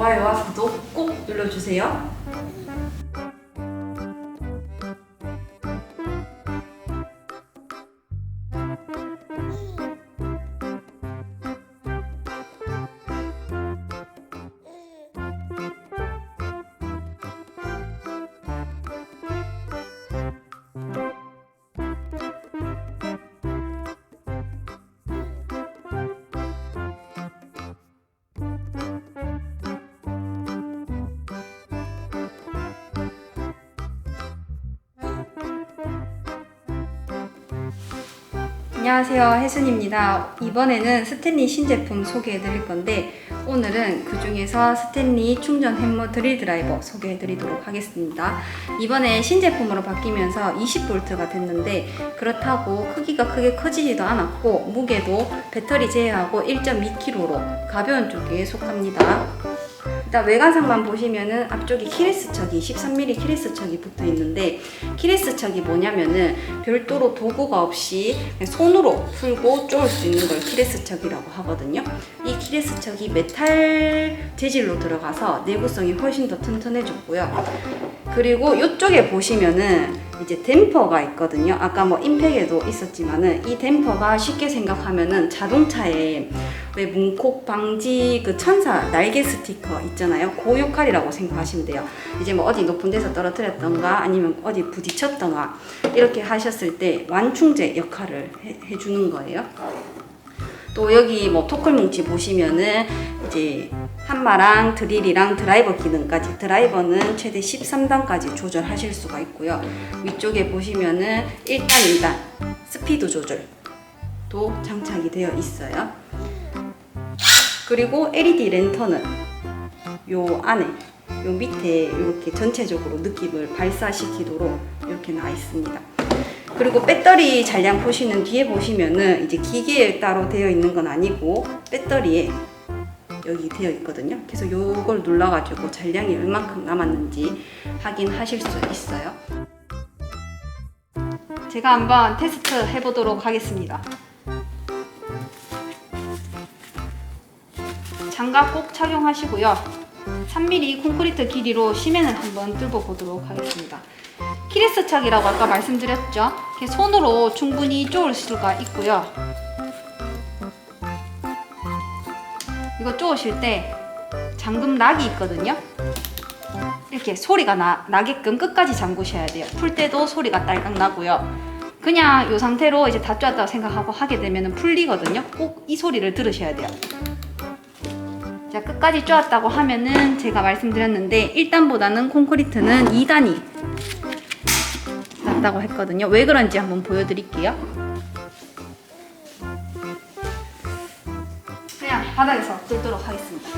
좋아요와 구독 꼭 눌러주세요. 안녕하세요 혜순입니다. 이번에는 스탠리 신제품 소개해 드릴 건데 오늘은 그 중에서 스탠리 충전 햄머 드릴 드라이버 소개해 드리도록 하겠습니다. 이번에 신제품으로 바뀌면서 20V가 됐는데 그렇다고 크기가 크게 커지지도 않았고 무게도 배터리 제외하고 1.2kg로 가벼운 쪽에 속합니다 일단 외관상만 보시면은 앞쪽에 키레스 척이 13mm 키레스 척이 붙어 있는데 키레스 척이 뭐냐면은 별도로 도구가 없이 손으로 풀고 쪼을 수 있는 걸 키레스 척이라고 하거든요. 이 키레스 척이 메탈 재질로 들어가서 내구성이 훨씬 더 튼튼해졌고요. 그리고 이쪽에 보시면은 이제 댐퍼가 있거든요. 아까 뭐 임팩에도 있었지만은 이 댐퍼가 쉽게 생각하면은 자동차에 왜 문콕 방지 그 천사 날개 스티커 있잖아요. 그 역할이라고 생각하시면 돼요. 이제 뭐 어디 높은 데서 떨어뜨렸던가 아니면 어디 부딪혔던가 이렇게 하셨을 때 완충제 역할을 해, 해주는 거예요. 또 여기 뭐 토클 뭉치 보시면은 이제 한마랑 드릴이랑 드라이버 기능까지 드라이버는 최대 13단까지 조절하실 수가 있고요. 위쪽에 보시면은 1단, 2단 스피드 조절도 장착이 되어 있어요. 그리고 LED 랜턴은 요 안에 요 밑에 이렇게 전체적으로 느낌을 발사시키도록 이렇게 나와 있습니다. 그리고 배터리 잔량 보시는 뒤에 보시면은 이제 기계에 따로 되어 있는 건 아니고 배터리에 여기 되어 있거든요. 그래서 요걸 눌러가지고 잔량이 얼만큼 남았는지 확인하실 수 있어요. 제가 한번 테스트 해보도록 하겠습니다. 장갑 꼭 착용하시고요. 3mm 콘크리트 길이로 시멘을 한번 뚫어 보도록 하겠습니다. 키레스 착이라고 아까 말씀드렸죠. 손으로 충분히 쪼을 수가 있고요. 이거 쪼으실 때 잠금 락이 있거든요. 이렇게 소리가 나, 나게끔 끝까지 잠그셔야 돼요. 풀 때도 소리가 딸깍 나고요. 그냥 이 상태로 이제 다 쪼았다고 생각하고 하게 되면 풀리거든요. 꼭 이 소리를 들으셔야 돼요. 자, 끝까지 쪼았다고 하면은 제가 말씀드렸는데 1단보다는 콘크리트는 2단이 낫다고 했거든요. 왜 그런지 한번 보여드릴게요. 바닥에서 뚫도록 하겠습니다.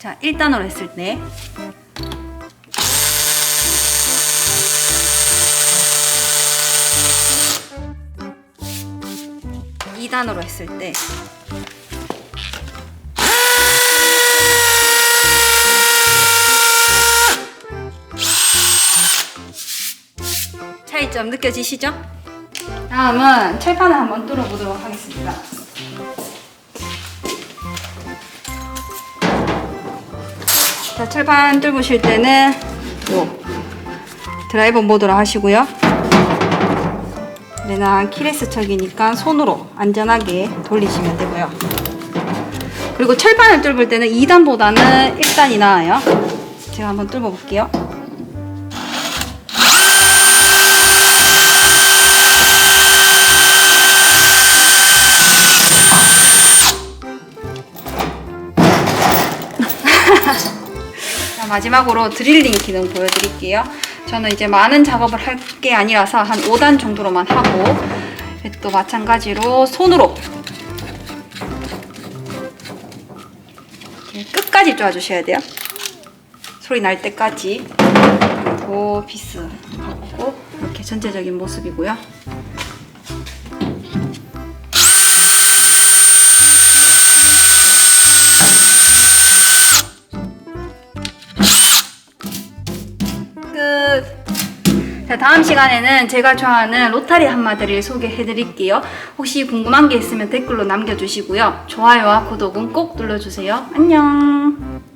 자, 1단으로 했을 때 이단으로 했을 때 차이점 느껴지시죠? 다음은 철판을 한번 뚫어보도록 하겠습니다. 자, 철판 뚫으실 때는 요 드라이버 모드로 하시고요. 내나 키레스 척이니까 손으로 안전하게 돌리시면 되고요. 그리고 철판을 뚫을 때는 2단보다는 1단이 나아요. 제가 한번 뚫어 볼게요. 마지막으로 드릴링 기능 보여드릴게요. 저는 이제 많은 작업을 할 게 아니라서 한 5단 정도로만 하고 또 마찬가지로 손으로 끝까지 쪼아주셔야 돼요. 소리 날 때까지 그리고 비스 하고 이렇게 전체적인 모습이고요. 자, 다음 시간에는 제가 좋아하는 배터리 한마디를 소개해 드릴게요. 혹시 궁금한 게 있으면 댓글로 남겨주시고요. 좋아요와 구독은 꼭 눌러주세요. 안녕!